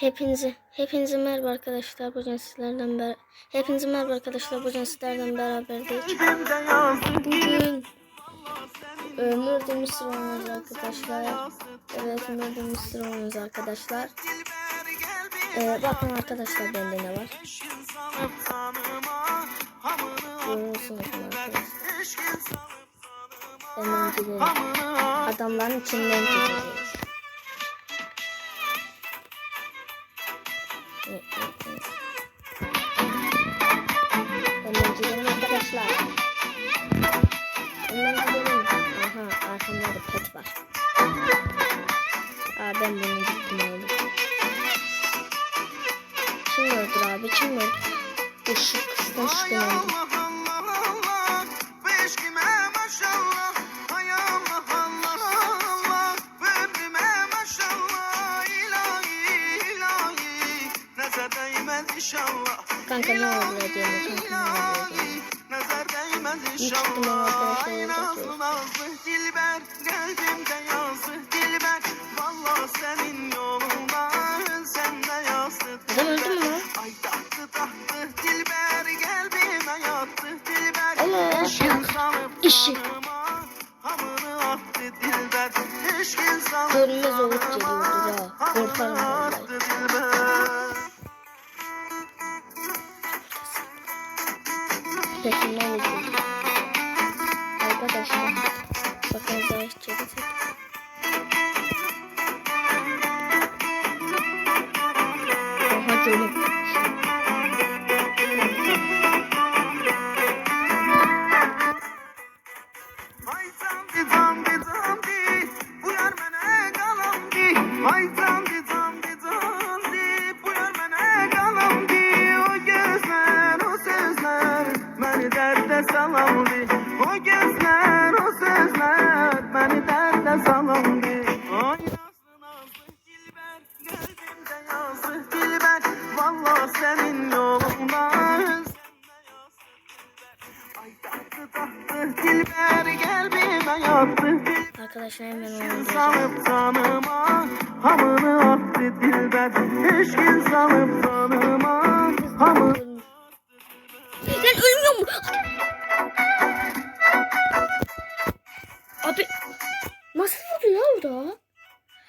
Hepinize, hepinize merhaba arkadaşlar. Bugün sizlerden ber Hepinize merhaba arkadaşlar. Bugün sizlerden beraberdeyiz. Bugün e, Murder arkadaşlar. Evet Murder oynuyoruz arkadaşlar. E, bakın arkadaşlar bende ne var. Görüyorsunuz arkadaşlar. Hemen gidelim. Adamların içinden geçeceğiz. Pet var. Aa ben bunu gittim oğlum. Kim öldür abi kim öldür? Bu şu kızdan şüphelendim. Kanka ne olur diyeyim kanka ne diyeyim. Nazar değmez İyi çıktım ben arkadaşlar, inşallah. Görünmez olup geliyordur kanıma, ha. Korkarım vallahi. Peki ne oldu? Arkadaşlar bakın zayıf çekecek. Oha canım. Derde salamdi Ay nazlı nazlı dilber kalbimde yazdı dilber Vallahi senin yolundan Ay taktı taktı dilber kalbime yattı Arkadaşlar hemen oynayacağım. Sanıp tanıma hamını attı dilber Eşkin sanıp tanıma hamını Lan ölmüyor mu?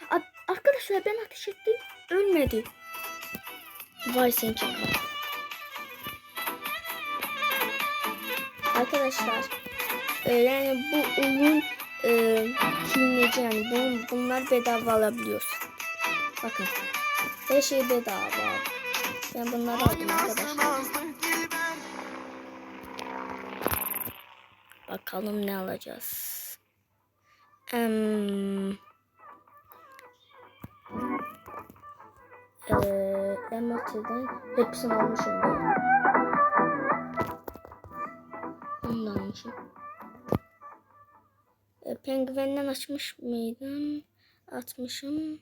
A- Arkadaşlar ben ateş ettim. Ölmedi. Vay sen çakal. Arkadaşlar e, yani bu oyun e, hileci yani bu, bunlar bedava alabiliyorsun. Bakın her şey bedava. Ben bunları aldım arkadaşlar. Bakalım ne alacağız. Em, eee Emoti'den hepsini almışım ben. Onu da almışım. E, penguenden açmış mıydım? Atmışım.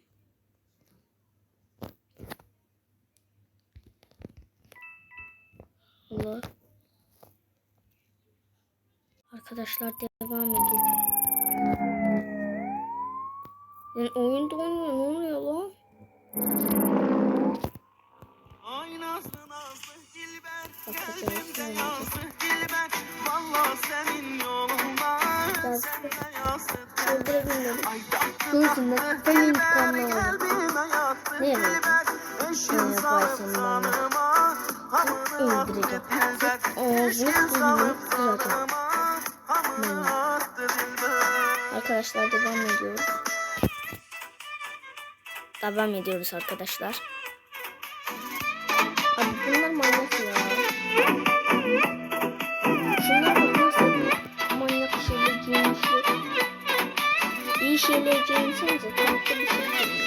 Allah. Arkadaşlar devam ediyor. Yani oyunda oynuyor. Ne oluyor lan? Ay nazlı nazlı dilber kalbimde yazdı senin yazdı. Ay kalbime yattı hamını attı hamını attı Arkadaşlar devam ediyoruz. Devam ediyoruz arkadaşlar. Şeyler giyinsenize tatlı bir şey giyin.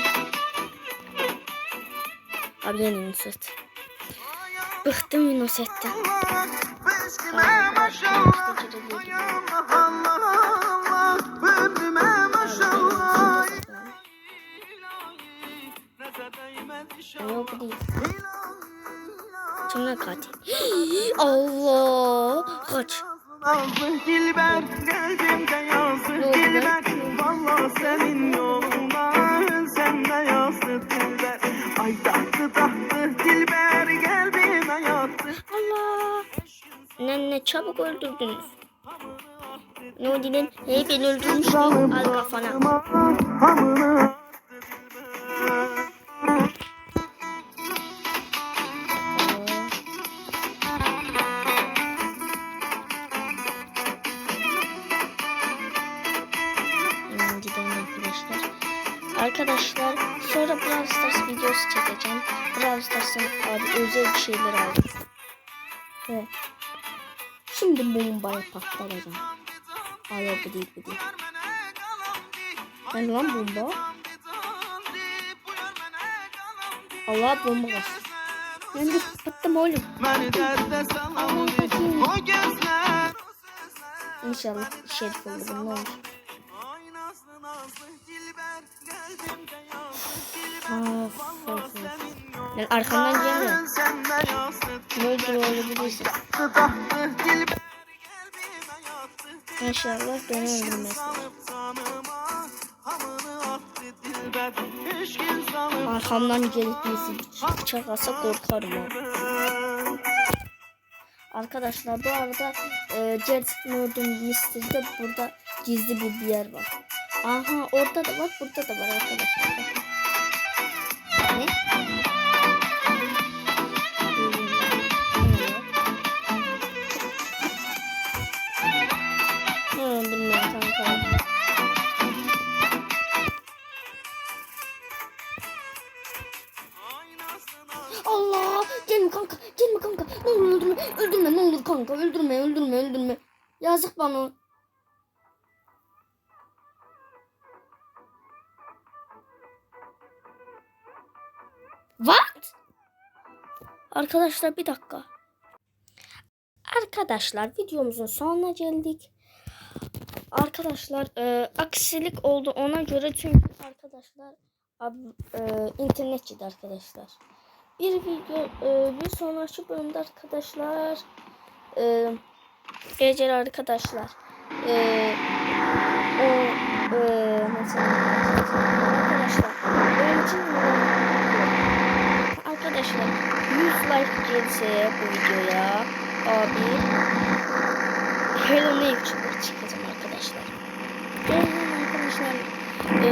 Abi yeni Nusret. Bıktım Nusret'ten. Bülbüme maşallah Yok değil. Kimler katil? Allah! Kaç. Dilber yazdı Ne oldu be? dilber Allah senin yoluna Ölsem de yazdı dilber Ay tahtı tahtı dilber Geldiğime yattı Allah! Nenne çabuk öldürdünüz. Nuri'nin heykel öldürmüş al kafana. Arkadaşlar sonra Brawl Stars videosu çekeceğim. Brawl Stars'ın abi özel bir şeyler aldım. Evet. Şimdi bombayı patlatacağım. Hayır bu değil. Ben lan bomba. Allah bomba bastı. Ben de patladım oğlum. İnşallah şerif olur ne olur. İnşallah beni öldürmez. Salıp sanıma Hamını attı Dilber Üç gün salıp Arkamdan gelip birisi bıçak alsa korkarım. Arkadaşlar bu arada e, Gerçekten öldüğüm Mystery'de burada gizli bir yer var. Aha orada da var burada da var arkadaşlar. Ne? Öldürmüyorum kanka. Allah! Gelme kanka, gelme kanka. Ne olur öldürme, öldürme ne olur kanka. Öldürme, öldürme, öldürme. Yazık bana. What? Arkadaşlar bir dakika. Arkadaşlar videomuzun sonuna geldik. Arkadaşlar e, aksilik oldu ona göre çünkü arkadaşlar ab, e, internetçiydi arkadaşlar. Bir video e, bir sonraki bölümde arkadaşlar e, geceler arkadaşlar e, o e, mesela arkadaşlar benim için arkadaşlar 100 like gelse bu videoya abi Hello Neighbor çıkacağım arkadaşlar. Gelin arkadaşlar. E,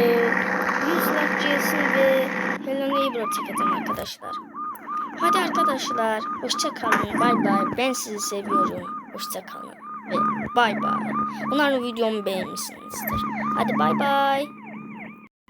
100 like gelsin ve Hello Neighbor çekeceğim arkadaşlar. Hadi arkadaşlar. Hoşça kalın. Bay bay. Ben sizi seviyorum. Hoşça kalın. Ve bay bay. Umarım videomu beğenmişsinizdir. Hadi bay bay.